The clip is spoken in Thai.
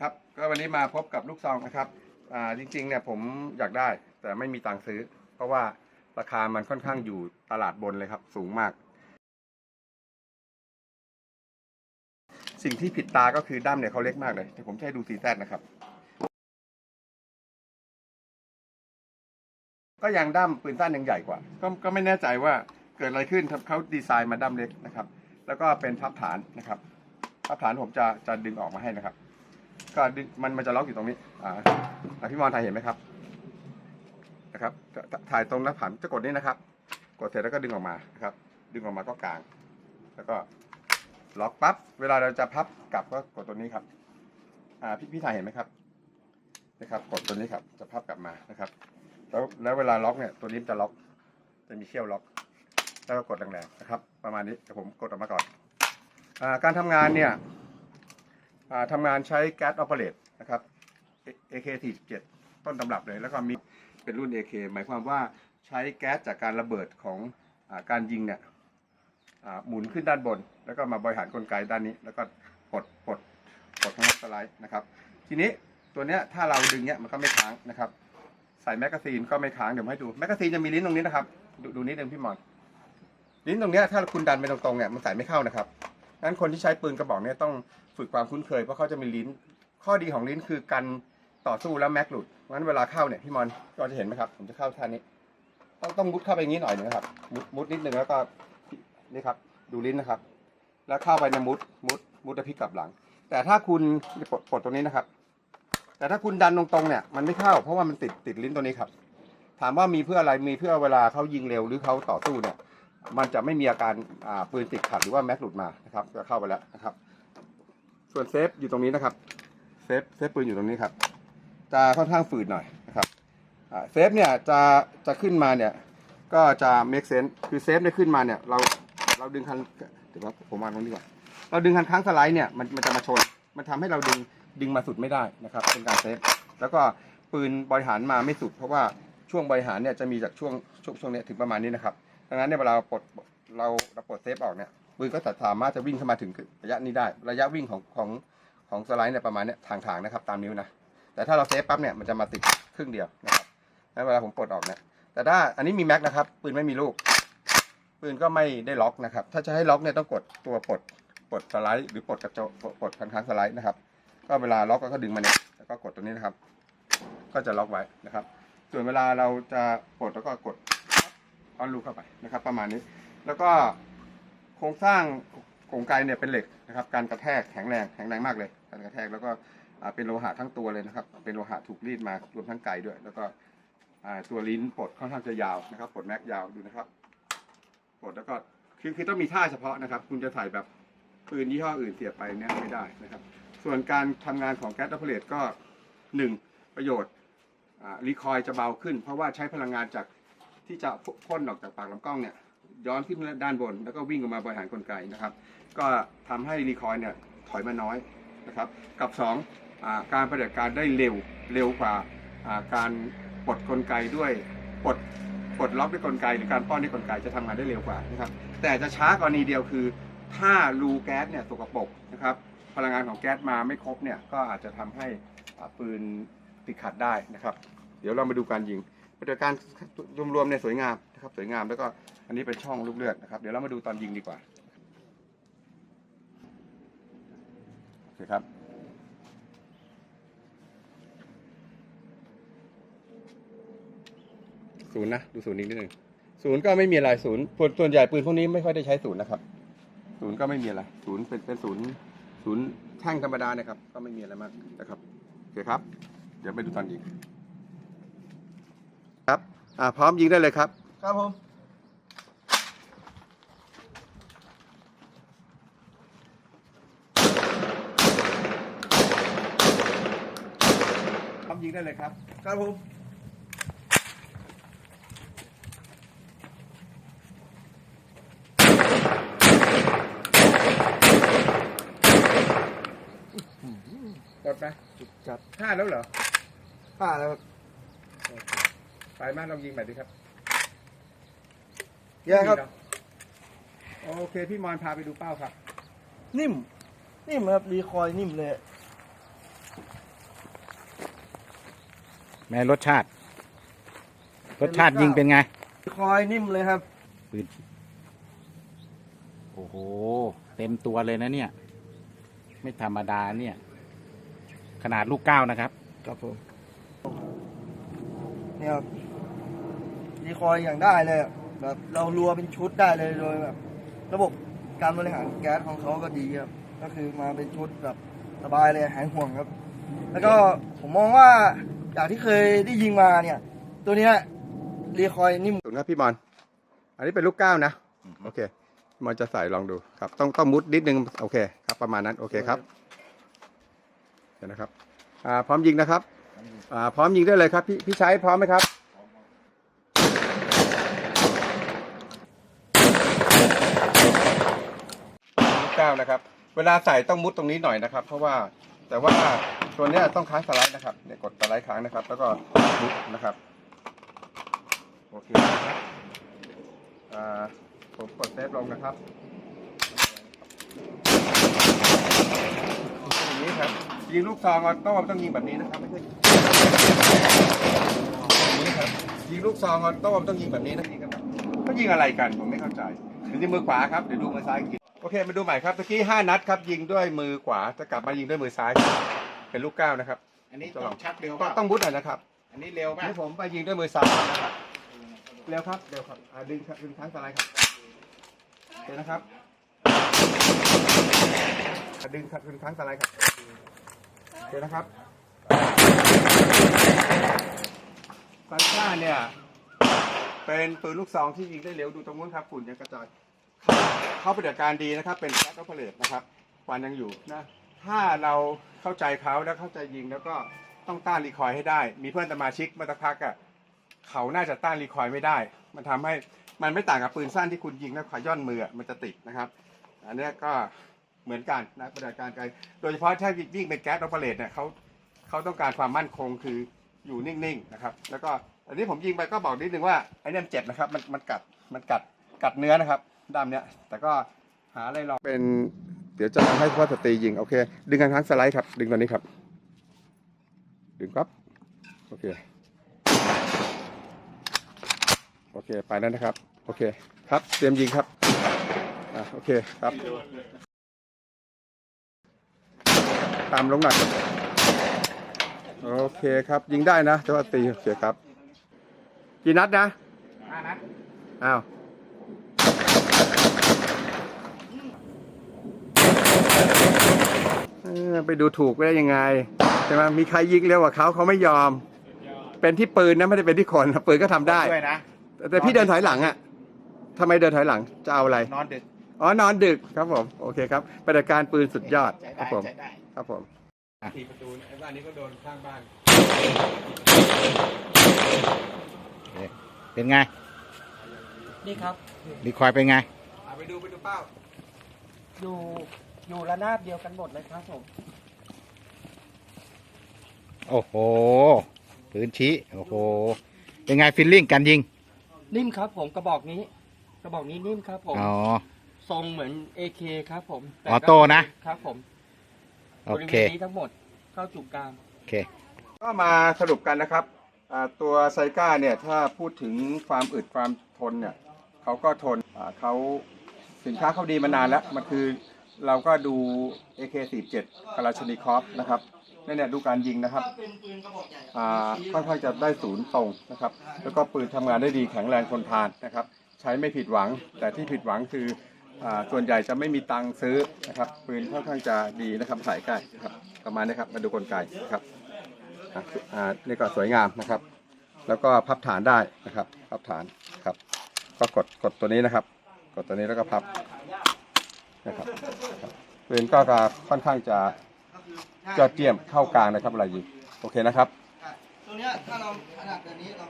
ครับก็วันนี้มาพบกับลูกซองนะครับอ่าจริงๆเนี่ยผมอยากได้แต่ไม่มีตังค์ซื้อ เพราะว่าราคามันค่อนข้างอยู่ตลาดบนเลยครับ สูงมาก สิ่งที่ผิดตาก็คือด้ามเนี่ยเขาเล็กมากเลยแต่ผมจะให้ดูซีแซนะครับ ก็ยังด้ามปืนสั้นยังใหญ่กว่า ก็ก็ไม่แน่ใจว่าเกิดอะไรขึ้นทำเขาดีไซน์มาด้ามเล็กนะครับ แล้วก็เป็นพับฐานนะครับพับฐานผมจะจะดึงออกมาให้นะครับ ก็ดึงมันมันจะล็อกอยู่ตรงนี้ อ่าพี่มอนถ่ายเห็นไหมครับ นะครับ ถ่ายตรงหน้าผานจะกดนี่นะครับ กดเสร็จแล้วก็ดึงออกมานะครับ ดึงออกมาก็กาง แล้วก็ล็อกปั๊บ เวลาเราจะพับกลับก็กดตัวนี้ครับ อ่า พี่พี่ถ่ายเห็นไหมครับ นะครับ กดตัวนี้ครับ จะพับกลับมานะครับ แล้วแล้วเวลาล็อกเนี่ย ตัวนี้มันจะล็อก จะมีเขี้ยวล็อก แล้วก็กดแรงๆนะครับ ประมาณนี้ เดี๋ยวผมกดออกมาก่อน อ่า การทำงานเนี่ย ทำงานใช้แก๊สออปเปอเรตนะครับ AK47 ต้นตำรับเลย แล้วก็มีเป็นรุ่น AK หมายความว่าใช้แก๊สจากการระเบิดของอการยิงเนี่ยหมุนขึ้นด้านบน แล้วก็มาบริหารกลไกด้านนี้ แล้วก็ปลดปลดปลดทั้งสไลด์นะครับ ทีนี้ตัวเนี้ยถ้าเราดึงเนี้ยมันก็ไม่ค้างนะครับ ใส่แมกกาซีนก็ไม่ค้างเดี๋ยวให้ดูแมกกาซีนจะมีลิ้นตรงนี้นะครับ ดูดูนิดนึงพี่หมอนลิ้นตรงเนี้ยถ้าคุณดันไปตรงๆเนี่ยมันใส่ไม่เข้านะครับ งั้นคนที่ใช้ปืนกระบอกเนี้ต้องฝึกความคุ้นเคยเพราะเขาจะมีลิ้น ข้อดีของลิ้นคือกันต่อสู้แล้วแม็กหลุดงั้นเวลาเข้าเนี่ยพี่มอนก็จะเห็นไหมครับผมจะเข้าท่านี้ ต้องต้องมุดเข้าไปอย่างนี้หน่อยนึงนะครับมุดมุดนิดนึงแล้วก็นี่ครับ ดูลิ้นนะครับ แล้วเข้าไปในมุดมุดมุดแล้วพลิกกลับหลัง แต่ถ้าคุณปลดปลดตรงนี้นะครับ แต่ถ้าคุณดันตรงๆเนี่ยมันไม่เข้า เพราะว่ามันติดติดลิ้นตัวนี้ครับ ถามว่ามีเพื่ออะไรมีเพื่อเวลาเขายิงเร็วหรือเขาต่อสู้เนี่ย มันจะไม่มีอาการปืนติดขัดหรือว่าแม็กหลุดมานะครับจะเข้าไปแล้วนะครับ ส่วนเซฟอยู่ตรงนี้นะครับเซฟเซฟปืนอยู่ตรงนี้ครับ จะค่อนข้างฝืดหน่อยนะครับเซฟเนี่ยจะจะขึ้นมาเนี่ยก็จะ make sense คือเซฟเนี่ยขึ้นมาเนี่ยเราเราดึงคันเดี๋ยวว่าผมวางตรงนี้ก่อนเราดึงคันค้างสไลด์เนี่ยมันมันจะมาชน มันทำให้เราดึงดึงมาสุดไม่ได้นะครับ เป็นการเซฟแล้วก็ปืนบริหารมาไม่สุด เพราะว่าช่วงบริหารเนี่ยจะมีจากช่วงช่วงช่วงเนี้ยถึงประมาณนี้นะครับ ดังนั้นเนี่ยเวลาเราปลดเราเราปลดเซฟออกเนี่ยปืนก็สามารถจะวิ่งเข้ามาถึงระยะนี้ได้ ระยะวิ่งของของของสไลด์เนี่ยประมาณเนี้ยทางทางๆนะครับตามนิ้วนะ แต่ถ้าเราเซฟปั๊บเนี่ยมันจะมาติดครึ่งเดียวนะครับแล้วเวลาผมปลดออกเนี่ยแต่ถ้าอันนี้มีแม็กนะครับปืนไม่มีลูกปืนก็ไม่ได้ล็อกนะครับ ถ้าจะให้ล็อกเนี่ยต้องกดตัวปลดปลดสไลด์หรือปลดกระจกปลดปลดคันค้างสไลด์นะครับ ก็เวลาล็อกก็ดึงมาเนี่ยแล้วก็กดตัวนี้นะครับ ก็จะล็อกไว้นะครับ ส่วนเวลาเราจะปลดแล้วก็กด ออนลูเข้าไปนะครับ ประมาณนี้ แล้วก็โครงสร้างโครงไกเนี่ยเป็นเหล็กนะครับ การกระแทกแข็งแรงแข็งแรงมากเลย การกระแทกแล้วก็เป็นโลหะทั้งตัวเลยนะครับ เป็นโลหะถูกรีดมารวมทั้งไกด้วย แล้วก็ตัวลิ้นปลดค่อนข้างจะยาวนะครับปลดแม็กยาวดูนะครับปลดแล้วก็คือคือต้องมีท่าเฉพาะนะครับ คุณจะใส่แบบปืนยี่ห้ออื่นเสียบไปเนี่ยไม่ได้นะครับ ส่วนการทำงานของแก๊สอัปเปอร์เลตก็หนึ่งประโยชน์รีคอยจะเบาขึ้น เพราะว่าใช้พลังงานจาก ที่จะพ่นออกจากปากลำกล้องเนี่ยย้อนขึ้นด้านบน แล้วก็วิ่งออกมาบริหารกลไกนะครับ ก็ทำให้รีคอยล์เนี่ยถอยมาน้อยนะครับ กับสองการปฏิบัติการได้เร็วเร็วกว่าการปลดกลไกด้วยปลดปลดล็อกด้วยกลไก หรือการป้อนด้วยกลไกจะทำงานได้เร็วกว่านะครับ แต่จะช้ากรณีเดียวคือ ถ้ารูแก๊สเนี่ยสกปรกนะครับ พลังงานของแก๊สมาไม่ครบเนี่ยก็อาจจะทำให้ปืนติดขัดได้นะครับ เดี๋ยวเรามาดูการยิง ปฏิบัติการรวมๆเนี่ยสวยงามนะครับสวยงามแล้วก็อันนี้เป็นช่องลูกเลือดนะครับเดี๋ยวเรามาดูตอนยิงดีกว่าโอเคครับศูนย์นะดูศูนย์นิดหนึ่งศูนย์ก็ไม่มีอะไรศูนย์ส่วนใหญ่ปืนพวกนี้ไม่ค่อยได้ใช้ศูนย์นะครับศูนย์ก็ไม่มีอะไรศูนย์เป็นเป็นศูนย์ศูนย์แท่งธรรมดานะครับ ก็ไม่มีอะไรมากนะครับโอเคครับ เดี๋ยวไปดูตอนยิง อ่าพร้อมยิงได้เลยครับ ครับผม พร้อมยิงได้เลยครับ ครับผม กดไหมจับห้าแล้วเหรอ ผ้าแล้ว ไปมาลองยิงใหม่ดิครับเยอะครับ โอเค พี่มอนพาไปดูเป้าครับ นิ่ม นิ่มครับรีคอยล์นิ่มเลย แม่รสชาติ รสชาติยิงเป็นไงคอยนิ่มเลยครับโอ้โห เต็มตัวเลยนะเนี่ย ไม่ธรรมดาเนี่ย ขนาดลูกเก้านะครับ ครับผมเนี่ยค รับดีคอยอย่างได้เลยอะแบบเรารัวเป็นชุดได้เลยโดยแบบระบบการบริหารแก๊สของเขาก็ดีครับ ก็คือมาเป็นชุดแบบสบายเลยหายห่วงครับ แล้วก็ผมมองว่าจากที่เคยได้ยิงมาเนี่ย ตัวเนี้ยรีคอยนิ่มศูนย์ครับพี่บอลอันนี้เป็นลูกเก้านะ โอเคพี่บอลจะใส่ลองดูครับ ต้องต้องมุดนิดนึงโอเคครับ ประมาณนั้นโอเคครับเดี๋ยวนะครับอ่าพร้อมยิงนะครับอ่าพร้อมยิงได้เลยครับ พี่พี่ใช้พร้อมไหมครับ ลูกเก้า นะครับ เวลาใส่ต้องมุดตรงนี้หน่อยนะครับ เพราะว่าแต่ว่าตัวเนี้ยต้องค้างสไลด์นะครับเนี่ยกดสไลด์ค้างนะครับ แล้วก็มุดนะครับโอเคนะครับอ่าผมกดเซฟลงนะครับอย่างนี้ครับยิงลูกซองออโต้ต้องยิงแบบนี้นะครับไม่ใช่อย่างนี้ครับยิงลูกซองออโต้ต้องยิงแบบนี้นะยิงกันแบบก็ยิงอะไรกันผมไม่เข้าใจเดี๋ยวยิงมือขวาครับเดี๋ยวดูมือซ้ายกที โอเคมาดูใหม่ครับตะกี้ห้านัดครับ ยิงด้วยมือขวาจะกลับมายิงด้วยมือซ้ายเป็นลูกเก้านะครับ อันนี้ต้องชักเร็วก็ป่ะต้องมุดหน่อยนะครับอันนี้เร็วป่ะนี่ผมไปยิงด้วยมือซ้ายนะครับเร็วครับเร็วครับอ่าดึงครับดึงค้างสไลด์ครับโอเคนะครับอ่าดึงครับดึงค้างสไลด์ครับโอเคนะครับซันต้าเนี่ย เป็นปืนลูกซองที่ยิงได้เร็วดูตรงนู้นครับฝุ่นยังกระจาย เขาปฏิบัติการดีนะครับ เป็นแคทออฟเลตนะครับควันยังอยู่นะถ้าเราเข้าใจเขาแล้วเข้าใจยิงแล้วก็ต้องต้านรีคอยล์ให้ได้ มีเพื่อนสมาชิกมื่อสักพักอะเขาน่าจะต้านรีคอยล์ไม่ได้ มันทำให้มันไม่ต่างกับปืนสั้นที่คุณยิงแล้วขย่อนมือมันจะติดนะครับ อันนี้ก็เหมือนกันนะปฏิบัติการไกลโดยเฉพาะถ้าวิ่งเป็นแก๊สออปเปเรตเนี่ยเขาเขาต้องการความมั่นคงคืออยู่นิ่งๆนะครับ แล้วก็อันนี้ผมยิงไปก็บอกนิดนึงว่าไอ้นี่มันเจ็บนะครับ มันมันกัดมันกัดกัดเนื้อนะครับ ด้ามเนี้ย แต่ก็หาอะไรลองเป็นเดี๋ยวจะให้พ่อสตรียิง โอเค ดึงกันครั้งสไลด์ครับ ดึงตอนนี้ครับ ดึงครับ โอเค โอเค ไปแล้วนะครับ โอเค ครับ เตรียมยิงครับ อะโอเคครับ ตามลงหน่อยโอเคครับ ยิงได้นะจังหวะตีโอเคครับ กี่นัดนะห้านัด อ้าว เออ ไปดูถูกได้ยังไงใช่ไหมมีใครยิงเร็วกว่าเขาเขาไม่ยอม เป็นที่ปืนนะไม่ได้เป็นที่คนปืนก็ทำได้ ด้วยนะแต่แต่พี่เดินถอยหลังอะทำไมเดินถอยหลังจะเอาอะไร นอนดึกอ๋อนอนดึกครับผม โอเคครับปฏิบัติการปืนสุดยอดใช้ครับได้ผมใช้ได้ ครับผมอะทีประตูไอ้บ้านนี้ก็โดนข้างบ้าน เป็นไง นี่ครับ รีคอยเป็นไง ไปดูไปดูเป้า อยู่ อยู่ระนาบเดียวกันหมดเลยครับผม โอ้โหปืนชี้โอ้โหเป็นไงฟิลลิ่งการยิงนิ่มครับผมกระบอกนี้ กระบอกนี้นิ่มครับผมอ๋อทรงเหมือน AK ครับผมแต่ออโต้นะครับผมโอบริเคเวณนี้ทั้งหมดเข้าจุกกลางโอเค ก็มาสรุปกันนะครับอ่าตัวไซก้าเนี่ยถ้าพูดถึงความอึดความทนเนี่ยเขาก็ทนอ่าเขาสินค้าเขาดีมานานแล้ว มันคือ เราก็ดู AK47 กาลาชนิคอฟนะครับนี่เนี่ยดูการยิงนะครับอ่าค่อนข้างจะได้ศูนย์ตรงนะครับ แล้วก็ปืนทำงานได้ดีแข็งแรงทนทานนะครับ ใช้ไม่ผิดหวัง แต่ที่ผิดหวังคืออ่าส่วนใหญ่จะไม่มีตังค์ซื้อนะครับ ปืนค่อนข้างจะดีนะครับสายใกล้นะครับประมาณนี้ครับมาดูกลไกนะครับอ่านี่ก็สวยงามนะครับ แล้วก็พับฐานได้นะครับ พับฐานครับ ก็กดกดตัวนี้นะครับ กดตัวนี้แล้วก็พับ นะครับครับปืนก็จะค่อนข้างจะยอดเยี่ยมเข้ากลางนะครับอะไรยิงโอเคนะครับ ตรงเนี้ยถ้าเราขนาดแบบนี้เรา